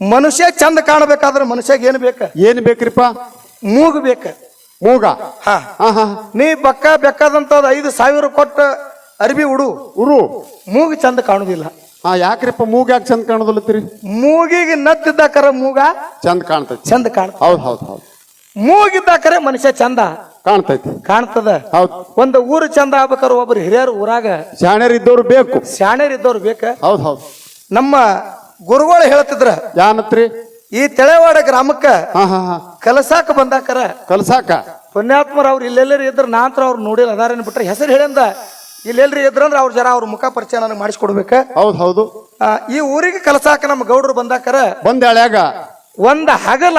ಮನುಷ್ಯ ಚಂದ ಕಾಣಬೇಕಾದ್ರೆ ಮನುಷ್ಯಗೆ ಏನ್ ಬೇಕ? ಏನ್ ಬೇಕ್ರಿಪ್ಪ? ಮೂಗು ಬೇಕ. ಮೂಗ. ಹಾ. ಹಾ ಹಾ. ನೀ ಬಕ್ಕ ಬೆಕ್ಕದಂತ ಐದು ಸಾವಿರ ಕೊಟ್ಟ ಅರ್ಬಿ ಉಡು. ಉರು. ಮೂಗು ಚಂದ ಕಾಣುದಿಲ್ಲ. ಹಾ ಯಾಕ್ರಿಪ್ಪ ಮೂಗ್ ಯಾಕೆ ಚಂದ ಕಾಣದಲ್ಲತ್ತೀರಿ? ಮೂಗಿಗೆ ನತ್ತಿದ್ದಕರ ಮೂಗ ಚಂದ ಕಾಣ್ತೈತಿ. ಚಂದ ಕಾಣ್ತ ಹೌದ್ ಹೌದ್ ಹೌದ್. ಮೂಗಿದ್ದಕರೆ ಮನುಷ್ಯ ಚಂದ ಕಾಣ್ತೈತಿ. ಕಾಣ್ತದ. ಹೌದ್. ಒಂದು ಊರು ಚಂದ ಆಗ್ಬೇಕಾದ್ರೆ ಒಬ್ರು ಹಿರಿಯರು ಊರಾಗ ಶಾಣ್ಯರ್ ಇದ್ದವ್ರು ಬೇಕು. ಶಾಣ್ಯರ್ ಇದ್ದವ್ರು ಬೇಕ. ಹೌದ್ ಹೌದ್. ನಮ್ಮ ಗುರುಗಳು ಹೇಳ್ತಿದ್ರ ಯಾನತ್ರಿ? ಈ ತೆಳೆವಾಡ ಗ್ರಾಮಕ್ಕ ಹಾ ಹಾ ಹಾ. ಕಲಸಾಕ ಬಂದಾಕರ. ಕಲ್ಸಾಕ? ಪುಣ್ಯಾತ್ಮರ ಅವ್ರು ಇಲ್ಲೆಲ್ಲರೂ ಇದ್ರ ನಾತ್ರ ಅವ್ರು ನೋಡಿಲ್ಲ ಅದಾರೇನು ಬಿಟ್ರೆ ಹೆಸರು ಹೇಳಿಂದ ಇಲ್ಲೆಲ್ರಿ ಇದ್ರಂದ್ರ ಅವ್ರ ಜರ ಅವ್ರ ಮುಖ ಪರಿಚಯ ನನಗೆ ಮಾಡಿಸ್ಕೊಡ್ಬೇಕ. ಹೌದು ಹೌದು. ಆ, ಈ ಊರಿಗೆ ಕಲಸಾಕ ನಮ್ಮ ಗೌಡ್ರು ಬಂದಾಕರ ಬಂದ ಎಳ್ಯಾಗ. ಒಂದ ಹಗಲ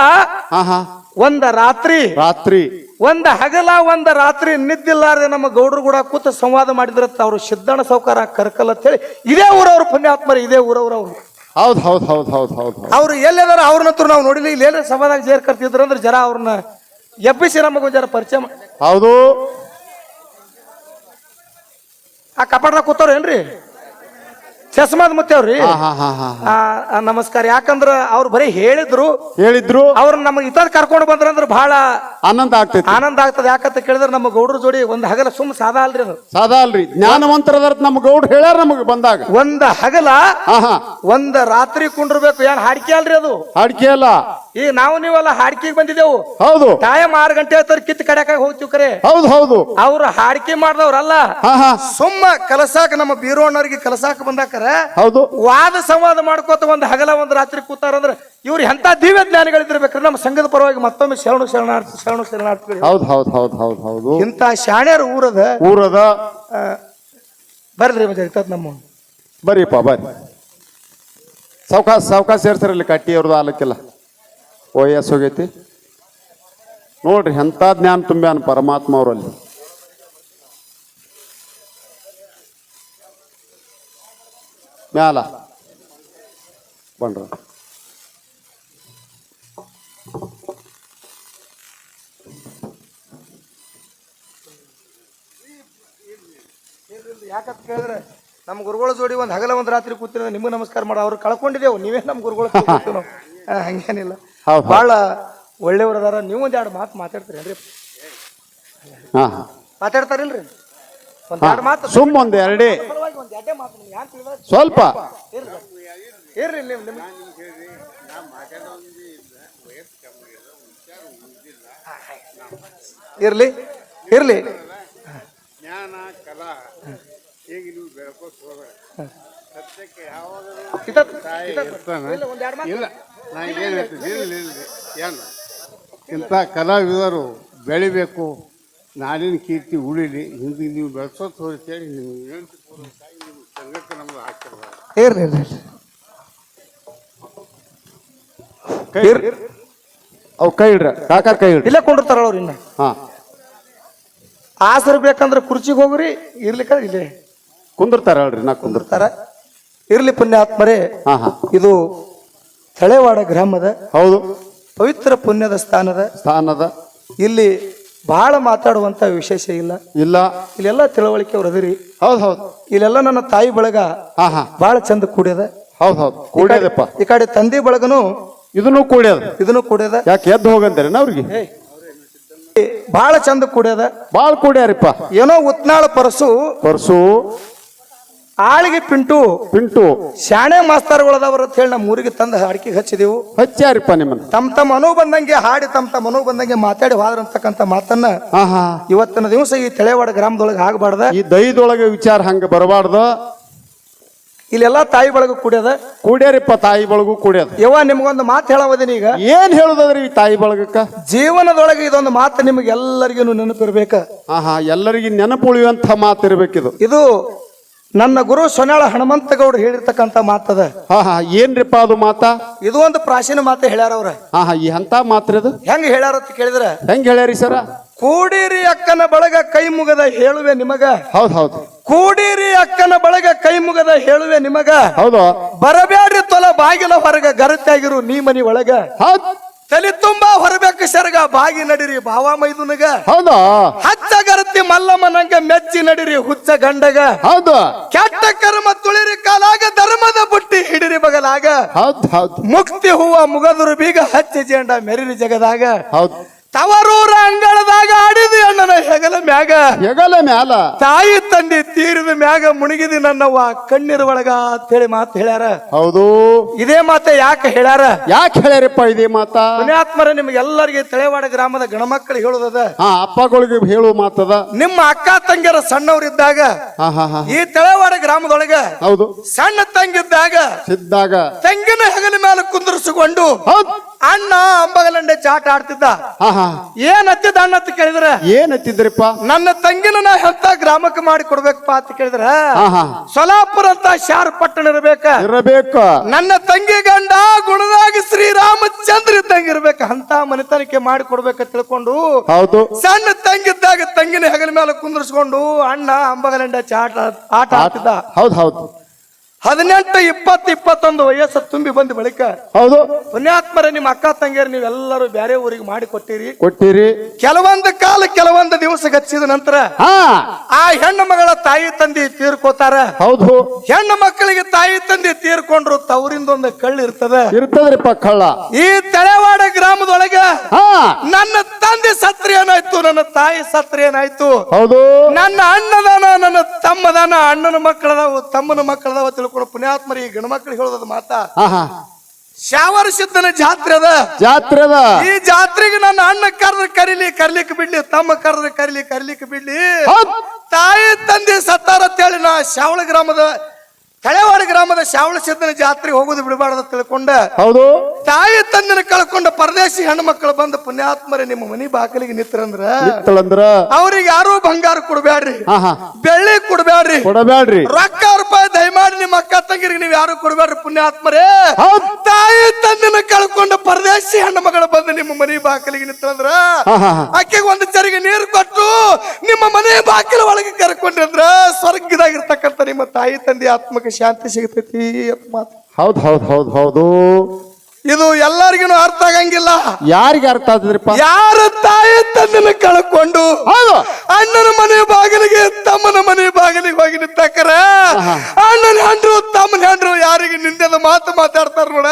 ಹಾ ಹಾ. ಒಂದ ರಾತ್ರಿ. ರಾತ್ರಿ. ಒಂದ ಹಗಲ ಒಂದ ರಾತ್ರಿ ನಿದ್ದಿಲ್ಲಾರ್ದೆ ನಮ್ಮ ಗೌಡ್ರು ಕೂಡ ಕೂತ ಸಂವಾದ ಮಾಡಿದ್ರ ಅವ್ರು ಸಿದ್ದಣ್ಣ ಸೌಕಾರ ಕರ್ಕಲ್ ಅಂತ ಹೇಳಿ ಇದೇ ಊರವ್ರು ಪುಣ್ಯಾತ್ಮರು ಇದೇ ಊರವ್ರ ಅವ್ರು. ಹೌದ್ ಹೌದ್ ಹೌದ್ ಹೌದ್ ಹೌದ್ ಹೌದ್. ಅವ್ರು ಎಲ್ಲೆದಾರ ಅವ್ರನ್ನ ಹತ್ರ ನಾವು ನೋಡಿಲ್ಲ. ಇಲ್ಲಿ ಎಲ್ಲ ಸಂವಾದ ಜೇರ್ ಕರ್ತಿದ್ರು ಅಂದ್ರೆ ಜರ ಅವ್ರನ್ನ ಎಬ್ಬಿಸಿ ನಮಗೊಂದು ಜರ ಪರಿಚಯ ಮಾ- ಹೌದು. ಆ ಕಪಾಟ್ದಾಗ ಕೂತವ್ರ ಏನ್ರಿ ಚಸ್ಮಾದ್ ಮುತ್ತೇವ್ರಿ ಅವ್ರಿ. ಹಾ ಹಾ ಹಾ ಆ, ಆ, ನಮಸ್ಕಾರ. ಯಾಕಂದ್ರ ಅವ್ರು ಬರೀ ಹೇಳಿದ್ರು ಹೇಳಿದ್ರು. ಅವ್ರ ನಮಗೆ ಇತರ ಕರ್ಕೊಂಡು ಬಂದ್ರಂದ್ರ ಬಹಳ ಆನಂದ ಆಗ್ತೈತಿ. ಆನಂದ ಆಗ್ತದೆ. ಯಾಕಂತ ಕೇಳಿದ್ರೆ ನಮ್ಮ ಗೌಡ್ರ ಜೋಡಿ ಒಂದ್ ಹಗಲ ಸುಮ್ ಸಾದಾ ಅಲ್ರಿ ಅದು. ಸಾದಾ ಅಲ್ರಿ. ಜ್ಞಾನವಂತರ ನಮ್ ಗೌಡ್ ಹೇಳ್ಯಾರ ನಮಗ್ ಬಂದಾಗ. ಒಂದ ಹಗಲ ಒಂದ್ ರಾತ್ರಿ ಕುಂಡ್ರಬೇಕು. ಏನ್ ಹಾಡಿಕೆ ಅಲ್ರಿ ಅದು? ಹಾಡಿಕೆ ಅಲ್ಲ. ಈಗ ನಾವು ನೀವೆಲ್ಲ ಹಾಡಿಕೆಗೆ ಬಂದಿದ್ದೆವು ಹೌದು. ಟೈಮ್ ಆರು ಗಂಟೆ ಆಯ್ತಾರ ಕಿತ್ ಕಡ್ಯಾಕ ಹೋಗ್ತೀವಿ ಕರೆ. ಹೌದು ಹೌದು. ಅವ್ರು ಹಾಡಿಕೆ ಮಾಡಿದವ್ರಲ್ಲ. ಹಾ ಹಾ. ಸುಮ್ಮ ಕಲಸಾಕ ನಮ್ಮ ಬೀರೋಣ್ಣವ್ರಿಗೆ ಕಲಸಾಕ ಬಂದಾಕರ. ಹೌದು. ವಾದ ಸಂವಾದ ಮಾಡ್ಕೋತ ಒಂದು ಹಗಲ ಒಂದ್ ರಾತ್ರಿ ಕೂತಾರಂದ್ರ ಇವ್ರು ಎಂತ ದಿವ್ಯ ಜ್ಞಾನಿಗಳಿದ್ದಿರ್ಬೇಕ್ರಿ? ನಮ್ಮ ಸಂಘದ ಪರವಾಗಿ ಮತ್ತೊಮ್ಮೆ ಶರಣು ಶರಣಾರ್ಥಿ ಶರಣು ಶರಣಾರ್ಥಿ ಹೌದು ಹೌದ್ ಹೌದ್ ಹೌದ್ ಹೌದು. ಇಂಥ ಶಾಣ್ಯರು ಊರದ ಊರದ ಆ, ಬರ್ರಿ ಮತ್ತೆ ಇರ್ತದ ನಮ್ಮ ಬರೀಪ್ಪ ಬರ್ರಿ ಸಾವ್ಕಾಶ ಸಾವ್ಕಾಶ ಸೇರ್ಸರಲ್ಲಿ ಕಟ್ಟಿ ಅವ್ರದ್ದು ಆಲಕ್ಕಿಲ್ಲ. ಓ ಎಸ್ ಹೋಗೈತಿ. ನೋಡ್ರಿ ಎಂಥ ಜ್ಞಾನ ತುಂಬ್ಯಾನ ಪರಮಾತ್ಮ ಅವರಲ್ಲಿ. ಮ್ಯಾಲ. ಬಂಡ್ರ. ಯಾಕಂತ ಕೇಳಿದ್ರೆ ನಮ್ಮ ಗುರುಗಳ ಜೋಡಿ ಒಂದು ಹಗಲ ಒಂದು ರಾತ್ರಿ ಕೂತಿರ ನಿಮ್ಗೆ ನಮಸ್ಕಾರ ಮಾಡ ಅವ್ರು ಕಳ್ಕೊಂಡಿದ್ದೇವು. ನೀವೇ ನಮ್ಮ ಗುರುಗಳು ಹಂಗೇನಿಲ್ಲ. ಭಾಳ ಬಹಳ ಒಳ್ಳೆಯವ್ರು ಅದಾರ. ನೀವು ಒಂದು ಎರಡು ಮಾತು ಮಾತಾಡ್ತೀರೇನ್ರಿ ಹಾ ಹಾ. ಮಾತಾಡ್ತಾರಿಲ್ರಿ? ಒಂದು ಎರಡು ಮಾತು. ಸುಮ್ಮ ಒಂದು ಎರಡೇ. ಒಂದ್ ಮಾತು ತಿಳಿದ? ಸ್ವಲ್ಪ. ಇರ್ರಿ ಇರ್ಲಿ ಇರ್ಲಿ. ಜ್ಞಾನ ಕಲಾ ಹೇಗೆ ನೀವು ಬೆಳ್ಕೋತ ಹೋದ್ರೆ ಸತ್ಯಕ್ಕೆ ಯಾವಾಗ ಇಲ್ಲ, ಒಂದ್ ಎರಡು ಮಾತು ಇಲ್ಲ ನಾ ಏನು ಹೇಳ್ತೀನಿ ಏನು? ಇಂಥ ಕಲಾವಿದರು ಬೆಳಿಬೇಕು ನಾಡಿನ ಕೀರ್ತಿ ಉಳಿಲಿ ಹಿಂದಿ ನೀವು ಬೆಳ್ಸೋತ್ ಹೇಳಿ ನೀವು ಹೇಳ್ತಿ ಕೈ ಇಡ್ರಿ. ಅವ್ ಕೈ ಇಡ್ರ. ಕಾಕ ಕೈ ಇಡ್ರಿ. ಇಲ್ಲೇ ಕೊಂಡಿರ್ತಾರ ಅವ್ರು ಇನ್ನ. ಹಾ. ಆಸರು ಬೇಕಂದ್ರೆ ಕುರ್ಚಿಗೆ ಹೋಗ್ರಿ ಇರ್ಲಿಕ್ಕ ಇಲ್ಲೇ. ಕುಂದಿರ್ತಾರ ಅಲ್ರಿ ನಾ ಕುಂದ್ರ ಕುಂದಿರ್ತಾರ. ಇರ್ಲಿ ಪುಣ್ಯಾತ್ಮರೇ ಹಾ ಹಾ. ಇದು ತಳೆವಾಡ ಗ್ರಾಮದ ಹೌದು. ಪವಿತ್ರ ಪುಣ್ಯದ ಸ್ಥಾನದ ಸ್ಥಾನದ. ಇಲ್ಲಿ ಬಹಳ ಮಾತಾಡುವಂತ ವಿಶೇಷ ಇಲ್ಲ. ಇಲ್ಲ. ಇಲ್ಲೆಲ್ಲ ತಿಳುವಳಿಕೆ ಅವ್ರು ಅದಿರಿ. ಹೌದ್ ಹೌದು. ಇಲ್ಲೆಲ್ಲ ನನ್ನ ತಾಯಿ ಬಳಗ ಹಾ ಹಾ. ಬಹಳ ಚಂದ ಕೂಡ್ಯದ. ಹೌದ್ ಹೌದು. ಕೂಡ್ಯದಪ್ಪ. ಈ ಕಡೆ ತಂದೆ ಬಳಗನು ಇದನ್ನು ಕೂಡ್ಯದ. ಇದನ್ನು ಕೂಡ್ಯದ. ಯಾಕೆ ಎದ್ದು ಹೋಗಂತಾರೆ ಅವ್ರಿಗೆ? ಬಹಳ ಚಂದ ಕೂಡ್ಯದ. ಬಾಳ್ ಕೂಡ್ಯಾರಿಪ್ಪ. ಏನೋ ಉತ್ನಾಳ ಪರಸು ಪರ್ಸು ಆಳಿಗೆ ಪಿಂಟು. ಪಿಂಟು. ಶಾಣೆ ಮಾಸ್ತರ್ಗಳದವ್ರ ಅಂತ ಹೇಳಿ ನಮ್ಮ ಊರಿಗೆ ತಂದು ಅಡಿಕೆಗೆ ಹಚ್ಚಿದೆವು. ಹಚ್ಚಾರಿಪ್ಪ ನಿಮ್ಮನ್ನ. ತಮ್ಮ ತಮ್ಮ ಅನುವು ಬಂದಂಗೆ ಹಾಡಿ ತಮ್ಮ ತಮ್ಮ ಅನುವು ಬಂದಂಗೆ ಮಾತಾಡಿ ಹೋದ್ರ ಅಂತಕ್ಕಂಥ ಮಾತನ್ನ ಹಾ ಹಾ ಇವತ್ತಿನ ದಿವಸ ಈ ತಳೆವಾಡ ಗ್ರಾಮದೊಳಗೆ ಆಗಬಾರ್ದ. ಈ ದೈದೊಳಗೆ ವಿಚಾರ ಹಂಗ ಬರಬಾರ್ದ. ಇಲ್ಲೆಲ್ಲ ತಾಯಿ ಬಳಗು ಕುಡಿಯದ. ಕೂಡ್ಯಾರಿಪ್ಪ ತಾಯಿ ಬಳಗು ಕುಡಿಯದ. ಯವ್ವ ನಿಮ್ಗೊಂದು ಮಾತು ಹೇಳವದೀನಿ ಈಗ? ಏನ್ ಹೇಳುದದ್ರಿ ಈ ತಾಯಿ ಬಳಗಕ್ಕ? ಜೀವನದೊಳಗೆ ಇದೊಂದು ಮಾತು ನಿಮಗೆ ಎಲ್ಲರಿಗೂ ನೆನಪಿರ್ಬೇಕ. ಹಾ ಎಲ್ಲರಿಗೆ ನೆನಪು ಉಳಿಯುವಂತ ಮಾತಿರ್ಬೇಕಿದು. ಇದು ನನ್ನ ಗುರು ಸೊನಾಳ ಹನುಮಂತಗೌಡ ಹೇಳಿರ್ತಕ್ಕಂಥ ಮಾತದ. ಹಾ ಹಾ ಏನ್ರಿಪ್ಪ ಅದು ಮಾತಾ? ಇದು ಒಂದು ಪ್ರಾಚೀನ ಮಾತು ಹೇಳ್ಯಾರ ಅವ್ರ. ಹಾ ಹಾ ಈ ಹಂತ ಮಾತ್ರದ ಹೆಂಗ್ ಹೇಳ್ಯಾರ ಅಂತ ಕೇಳಿದ್ರ? ಹೆಂಗ್ ಹೇಳ್ಯಾರಿ ಸರ? ಕೂಡಿರಿ ಅಕ್ಕನ ಬಳಗ ಕೈ ಮುಗದ ಹೇಳುವೆ ನಿಮಗ. ಹೌದ್ ಹೌದು. ಕೂಡಿರಿ ಅಕ್ಕನ ಬಳಗ ಕೈ ಮುಗದ ಹೇಳುವೆ ನಿಮಗ. ಹೌದು. ಬರಬೇಡ್ರಿ ತೊಲ ಬಾಗಿಲ ಹೊರಗ ಗರತ್ಯಾಗಿರು ನೀ ಮನಿ ಒಳಗ. ಹೌದ್. ತಲೆ ತುಂಬಾ ಹೊರಬೇಕು ಸರ್ಗ ಬಾಗಿ ನಡಿರಿ ಭಾವ ಮೈದುನಗ. ಹೌದು? ಹಚ್ಚ ಗರತಿ ಮಲ್ಲಮ್ಮನಂಗ ಮೆಚ್ಚಿ ನಡಿರಿ ಹುಚ್ಚ ಗಂಡಗ. ಹೌದು? ಕೆಟ್ಟ ಕರ್ಮ ತುಳಿರಿ ಕಾಲಾಗ ಧರ್ಮದ ಬುಟ್ಟಿ ಹಿಡಿರಿ ಬಗಲಾಗ. ಹೌದ್ ಹೌದ್. ಮುಕ್ತಿ ಹೂವ ಮುಗದುರು ಬೀಗ ಹಚ್ಚಿ ಜೇಂಡ ಮೆರಿರಿ ಜಗದಾಗ. ಹೌದ್. ತವರೂರ ಅಂಗಳದಾಗ ಆಡಿದ ಅಣ್ಣನ ಹೆಗಲ ಮ್ಯಾಗ. ಹೆಗಲ ಮ್ಯಾಲ. ತಾಯಿ ತಂದೆ ತೀರಿದ ಮ್ಯಾಗ ಮುಣಗಿದಿ ನನ್ನವ್ವ ಕಣ್ಣೀರ್ ಒಳಗ ಅಂತ ಹೇಳಿ ಮಾತು ಹೇಳ್ಯಾರ. ಹೌದು. ಇದೇ ಮಾತ ಯಾಕೆ ಹೇಳ್ಯಾರ? ಯಾಕೆ ಹೇಳ್ಯಾರಪ್ಪ ಇದೇ ಮಾತ? ಪುಣ್ಯಾತ್ಮರ ನಿಮ್ಗೆಲ್ಲರಿಗೆ ತಳೆವಾಡ ಗ್ರಾಮದ ಗಣಮಕ್ಕಳು ಹೇಳುದದ. ಹಾ ಅಪ್ಪಗಳಿಗೆ ಹೇಳುವ ಮಾತದ. ನಿಮ್ಮ ಅಕ್ಕ ತಂಗಿಯರ ಸಣ್ಣವರಿದ್ದಾಗ ಹಾ ಹಾ ಹಾ ಈ ತಳೆವಾಡ ಗ್ರಾಮದೊಳಗ ಹೌದು. ಸಣ್ಣ ತಂಗಿದ್ದಾಗ ಸಿದ್ದಾಗ ತಂಗಿನ ಹೆಗಲ ಮೇಲೆ ಕುಂದರ್ಸಿಕೊಂಡು ಅಣ್ಣ ಅಂಬಗಲಂಡೆ ಚಾಟ ಆಡ್ತಿದ್ದ. ಏನ್ ಹತ್ತಿದ ಅಣ್ಣ ಅಂತ ಕೇಳಿದ್ರ ಏನ್ ಹತ್ತಿದ್ರಿಪ್ಪ? ನನ್ನ ತಂಗಿನ ನಾ ಎಂತ ಗ್ರಾಮಕ್ಕೆ ಮಾಡಿ ಕೊಡ್ಬೇಕಪ್ಪ ಅಂತ ಕೇಳಿದ್ರ ಸೊಲಾಪುರ ಅಂತ ಶಾರ್ ಪಟ್ಟಣ ಇರ್ಬೇಕ. ಇರಬೇಕು. ನನ್ನ ತಂಗಿ ಗಂಡ ಗುಣದಾಗಿ ಶ್ರೀರಾಮಚಂದ್ರ ಇದ್ದಂಗ ಇರ್ಬೇಕ. ಅಂತ ಮನೆತನಕ್ಕೆ ಮಾಡಿ ಕೊಡ್ಬೇಕ ತಿಳ್ಕೊಂಡು ಹೌದು. ಸಣ್ಣ ತಂಗಿದ್ದಾಗ ತಂಗಿನ ಹೆಗಲ ಮೇಲೆ ಕುಂದರ್ಸ್ಕೊಂಡು ಅಣ್ಣ ಅಂಬಗಲಂಡ ಚಾಟ ಆಟ ಆಡ್ತಿದ್ದ. ಹೌದ್ ಹೌದು. ಹದಿನೆಂಟು ಇಪ್ಪತ್ತು ಇಪ್ಪತ್ತೊಂದು ವಯಸ್ಸು ತುಂಬಿ ಬಂದ ಬಳಿಕ ಹೌದು. ಪುಣ್ಯಾತ್ಮರ ನಿಮ್ಮ ಅಕ್ಕ ತಂಗಿಯರು ನೀವೆಲ್ಲರೂ ಬೇರೆ ಊರಿಗೆ ಮಾಡಿ ಕೊಟ್ಟಿರಿ. ಕೊಟ್ಟಿರಿ. ಕೆಲವೊಂದು ಕಾಲ ಕೆಲವೊಂದು ದಿವಸ ಗಚ್ಚಿದ ನಂತರ ಆ ಹೆಣ್ಣು ಮಗಳ ತಾಯಿ ತಂದೆ ತೀರ್ಕೋತಾರ. ಹೌದು. ಹೆಣ್ಣು ಮಕ್ಕಳಿಗೆ ತಾಯಿ ತಂದೆ ತೀರ್ಕೊಂಡ್ರು ತವರಿಂದ ಒಂದು ಕಳ್ಳ ಇರ್ತದ. ಇರ್ತದ್ರಿಪ್ಪ ಕಳ್ಳ. ಈ ತಳೆವಾಡ ಗ್ರಾಮದೊಳಗ ನನ್ನ ತಂದೆ ಸತ್ರ ಏನಾಯ್ತು? ನನ್ನ ತಾಯಿ ಸತ್ರ ಏನಾಯ್ತು? ಹೌದು. ನನ್ನ ಅಣ್ಣದಾನ ನನ್ನ ತಮ್ಮದಾನ ಅಣ್ಣನ ಮಕ್ಕಳದಾವು ತಮ್ಮನ ಮಕ್ಕಳದಾವ ತಿಳ್ಕೊಂಡು ಪುಣ್ಯಾತ್ಮರಿ ಗಣ ಗಣಮಕ್ಳಿಗೆ ಹೇಳೋದು ಮಾತಾ. ಶಾವರ ಸಿದ್ಧನ ಜಾತ್ರೆ ಅದ. ಜಾತ್ರೆದ ಈ ಜಾತ್ರೆಗೆ ನನ್ನ ಅಣ್ಣ ಕರೆದ್ರೆ ಕರಿಲಿ ಕರ್ಲಿಕ್ಕೆ ಬಿಡ್ಲಿ ತಮ್ಮ ಕರೆದ್ರೆ ಕರಿಲಿ ಕರ್ಲಿಕ್ಕೆ ಬಿಡ್ಲಿ. ತಾಯಿ ತಂದೆ ಸತ್ತಾರ ಅಂತೇಳಿ ನಾ ಶಾವಳ ಗ್ರಾಮದ ತಳೆವಾಡ ಗ್ರಾಮದ ಶ್ಯಾವಳ ಸಿದ್ಧನ ಜಾತ್ರೆಗೆ ಹೋಗೋದು ಬಿಡಬಾರ್ದು ತಿಳ್ಕೊಂಡ ಹೌದು. ತಾಯಿ ತಂದೆನ ಕಳ್ಕೊಂಡ ಪರದೇಶಿ ಹೆಣ್ಣು ಮಕ್ಕಳು ಬಂದು ಪುಣ್ಯಾತ್ಮರೇ ನಿಮ್ಮ ಮನಿ ಬಾಗಿಲಿಗೆ ನಿತ್ತರಂದ್ರ ನಿತ್ತಳಂದ್ರ ಅವ್ರಿಗೆ ಯಾರು ಬಂಗಾರ ಕೊಡಬ್ಯಾಡ್ರಿ. ಬೆಳ್ಳಿ ಕೊಡ್ಬ್ಯಾಡ್ರಿ. ಕೊಡಬ್ಯಾಡ್ರಿ. ರೊಕ್ಕ ರೂಪಾಯಿ ದಯಮಾಡಿ ನಿಮ್ಮ ಅಕ್ಕ ತಂಗಿರಿಗೆ ನೀವು ಯಾರು ಕೊಡಬ್ಯಾಡ್ರಿ ಪುಣ್ಯಾತ್ಮರೇ? ತಾಯಿ ತಂದೆನ ಕಳ್ಕೊಂಡ ಪರದೇಶಿ ಹೆಣ್ಣು ಮಗಳು ಬಂದು ನಿಮ್ಮ ಮನೆ ಬಾಗಿಲಿಗೆ ನಿತ್ತರಂದ್ರ ಆಕೆಗೆ ಒಂದು ಚರಿಗೆ ನೀರು ಕೊಟ್ಟು ನಿಮ್ಮ ಮನೆ ಬಾಗಿಲ ಒಳಗೆ ಕರ್ಕೊಂಡ್ರಂದ್ರ ತಾಯಿ ತಂದೆ ಆತ್ಮಕ್ಕೆ ಶಾಂತಿ ಸಿಗತೈತಿ ಅಂತ ಮಾತು. ಹೌದ್ ಹೌದ್ ಹೌದ್ ಹೌದು. ಇದು ಎಲ್ಲರಿಗೂ ಅರ್ಥ ಆಗಂಗಿಲ್ಲ. ಯಾರಿಗೆ ಅರ್ಥ ಆದ್ರಿಪ್ಪ ಯಾರ ತಾಯಿ ತಂದೆನ ಕಳ್ಕೊಂಡು ಅಣ್ಣನ ಮನೆ ಬಾಗಿಲಿಗೆ ತಮ್ಮನ ಮನೆ ಬಾಗಿಲಿಗೆ ಹೋಗಿ ನಿಂತಕ್ಕರ ಅಣ್ಣನ ಹೆಂಡರು ತಮ್ಮನ ಹೆಂಡ್ರು ಯಾರಿಗೆ ನಿಂದೆದ ಮಾತು ಮಾತಾಡ್ತಾರ ನೋಡ.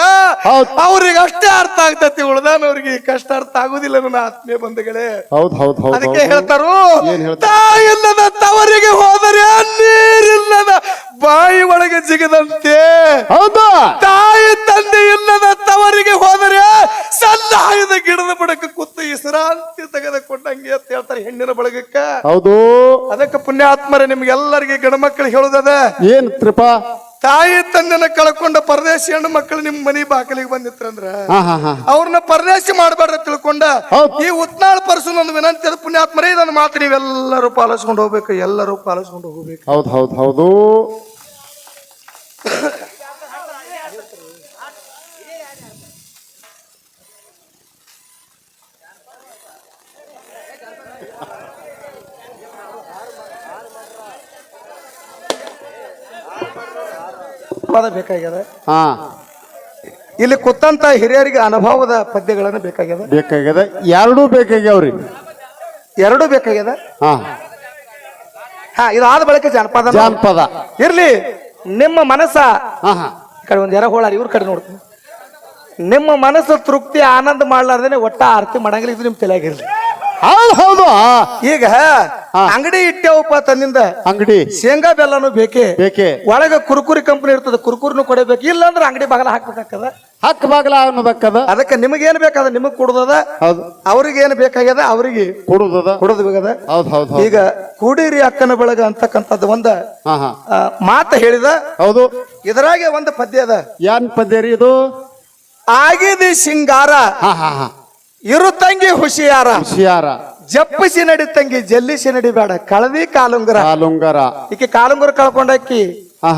ಅವ್ರಿಗೆ ಅಷ್ಟೇ ಅರ್ಥ ಆಗ್ತತಿ ಉಳ್ದಾನವ್ರಿಗೆ ಈ ಕಷ್ಟ ಅರ್ಥ ಆಗುದಿಲ್ಲ ನನ್ನ ಆತ್ಮೀಯ ಬಂಧುಗಳೇ. ಹೌದ್ ಹೌದ್ ಹೌದ್ ಅದಕ್ಕೆ. ಹೇಳ್ತಾರು ತಾಯಿ ಇಲ್ಲದ ತಾಯಿಲ್ಲದ ತವರಿಗೆ ಹೋದರೆ ನೀರಿಲ್ಲದ ಬಾಯಿ ಒಳಗೆ ಜಿಗದಂತೆ. ಹೌದು. ತಾಯಿ ತಂದೆ ಇಲ್ಲದ ತವರಿಗೆ ಹೋದರೆ ಸಲ್ಲಾಯದ ಗಿಡದ ಬುಡಕ್ಕೆ ಕೂತು ವಿಶ್ರಾಂತಿ ತೆಗೆದುಕೊಂಡಂಗೆ ಅಂತ ಹೇಳ್ತಾರೆ ಹೆಣ್ಣಿನ ಬಳಗಕ್ಕ. ಹೌದು. ಅದಕ್ಕೆ ಪುಣ್ಯಾತ್ಮರೇ ನಿಮ್ಗೆಲ್ಲರಿಗೆ ಗಂಡ ಮಕ್ಕಳು ಹೇಳುದದ. ಏನ್ ತ್ರಿಪಾ ತಾಯಿ ತಂದೆನ ಕಳ್ಕೊಂಡ ಪರದೇಶಿ ಹೆಣ್ಣು ಮಕ್ಕಳು ನಿಮ್ ಮನಿ ಬಾಕಲಿಗೆ ಬಂದಿತ್ತಂದ್ರ ಅವ್ರನ್ನ ಪರದೇಶಿ ಮಾಡಬೇಡ್ರ ತಿಳ್ಕೊಂಡ. ಈ ಉತ್ನಾಳ ಪರಸು ನನ್ನ ವಿನಂತಿ ಅದು ಪುಣ್ಯಾತ್ಮರೇ ಇದನ್ನ ಮಾತು ನೀವೆಲ್ಲರೂ ಪಾಲಿಸ್ಕೊಂಡು ಹೋಗ್ಬೇಕು ಎಲ್ಲರೂ ಪಾಲಿಸ್ಕೊಂಡು ಹೋಗ್ಬೇಕು. ಹೌದು ಹೌದು ಹೌದು. ಪದ ಬೇಕಾಗ್ಯದ? ಹಾ. ಇಲ್ಲಿ ಕುತ್ತಂತ ಹಿರಿಯರಿಗೆ ಅನುಭವದ ಪದ್ಯಗಳನ್ನು ಬೇಕಾಗ್ಯದ? ಬೇಕಾಗ್ಯದ. ಎರಡೂ ಬೇಕಾಗ್ಯಾವ್ರಿ. ಎರಡೂ ಬೇಕಾಗ್ಯದ? ಹಾ. ಹಾ ಇದಾದ ಬಳಿಕ ಜಾನಪದ ಜಾನಪದ. ಇರ್ಲಿ ನಿಮ್ಮ ಮನಸ್ಸ ಹಾ ಹಾ. ಈ ಕಡೆ ಒಂದು ಎರ ಹೋಳಾರಿ ಇವ್ರ ಕಡೆ ನೋಡ್ತೀನಿ. ನಿಮ್ಮ ಮನಸ್ಸು ತೃಪ್ತಿ ಆನಂದ ಮಾಡ್ಲಾರ್ದೇನೆ ಒಟ್ಟ ಆರತಿ ಮಾಡಂಗಿಲ್ಲ ಇದು ನಿಮ್ ತಲೆಯಾಗಿರ್ಲಿ ಹೌದು ಹೌದು. ಈಗ ಅಂಗಡಿ ಇಟ್ಟೇವಪ್ಪ ತನ್ನಿಂದ ಅಂಗಡಿ. ಶೇಂಗಾ ಬೆಲ್ಲನು ಬೇಕೇ? ಬೇಕೆ. ಒಳಗ ಕುರ್ಕುರಿ ಕಂಪನಿ ಇರ್ತದೆ ಕುರುಕುರ್ನು ಕೊಡಬೇಕು. ಇಲ್ಲ ಅಂದ್ರೆ ಅಂಗಡಿ ಬಾಗಲ ಹಾಕ್ಬೇಕಾಗ್ತದ? ಹಕ್ಕ ಬಾಗಲ ಅನ್ನಬೇಕದ ಅದಕ್ಕೆ ನಿಮಗೇನ್ ಬೇಕಾದ? ನಿಮಗ್ ಕೊಡುದದ? ಹೌದು. ಅವ್ರಿಗೆ ಏನ್ ಬೇಕಾಗ್ಯದ? ಅವ್ರಿಗೆ ಕೊಡುದದ? ಕೊಡೋದು ಬೇಕದ? ಹೌದ್ ಈಗ ಕೂಡಿರಿ ಅಕ್ಕನ ಬಳಗ ಅಂತಕ್ಕಂಥದ್ದು ಒಂದ. ಮಾತ ಹೇಳಿದ? ಹೌದು. ಇದರಾಗೆ ಒಂದು ಪದ್ಯ ಅದ. ಏನ್ ಪದ್ಯ ರೀ ಇದು? ಆಗಿದೆ ಸಿಂಗಾರ. ಹಾ ಹಾ ಹಾ. ಇರು ತಂಗಿ ಹುಷಿಯಾರ ಹುಷಿಯಾರ ಜಪ್ಪಿಸಿ ನಡಿ ತಂಗಿ ಜಲ್ಲಿಸಿ ನಡಿಬೇಡ ಕಳದಿ ಕಾಲುಂಗರ ಕಾಲುಂಗರ ಈಕೆ ಕಾಲುಂಗರ ಕಳ್ಕೊಂಡಾಕಿ ಹಾ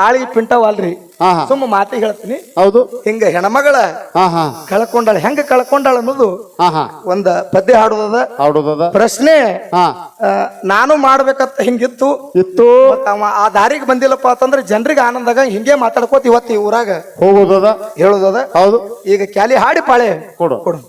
ಆಳಿಗೆ ಪಿಂಟವಲ್ರಿ. ಹಾ ಹಾ. ಸುಮ್ಮ ಮಾತಿ ಹೇಳ್ತೀನಿ. ಹೌದು. ಹಿಂಗ ಹೆಣ್ಮಗಳ ಹಾ ಹಾ. ಕಳ್ಕೊಂಡಾಳ ಹೆಂಗ ಕಳ್ಕೊಂಡಾಳ ಅನ್ನೋದು ಹಾ ಹಾ. ಒಂದ ಪದ್ಯ ಹಾಡುದದ. ಆಡುದದ ಪ್ರಶ್ನೆ ಹಾ. ಆ, ನಾನು ಮಾಡ್ಬೇಕಂತ ಹಿಂಗಿತ್ತು. ಇತ್ತು. ಮತ್ತ್ ಅವ ಆ ದಾರಿಗೆ ಬಂದಿಲ್ಲಪ್ಪ ಅಂತಂದ್ರೆ ಜನರಿಗೆ ಆನಂದಾಗ ಹಿಂಗೆ ಮಾತಾಡ್ಕೋತ ಇವತ್ತು ಈ ಊರಾಗ ಹೋಗುದದ. ಹೇಳುದದ. ಹೌದು. ಈಗ ಕ್ಯಾಲಿ ಹಾಡಿ ಪಾಳೆ. ಕೊಡು. ಕೊಡು.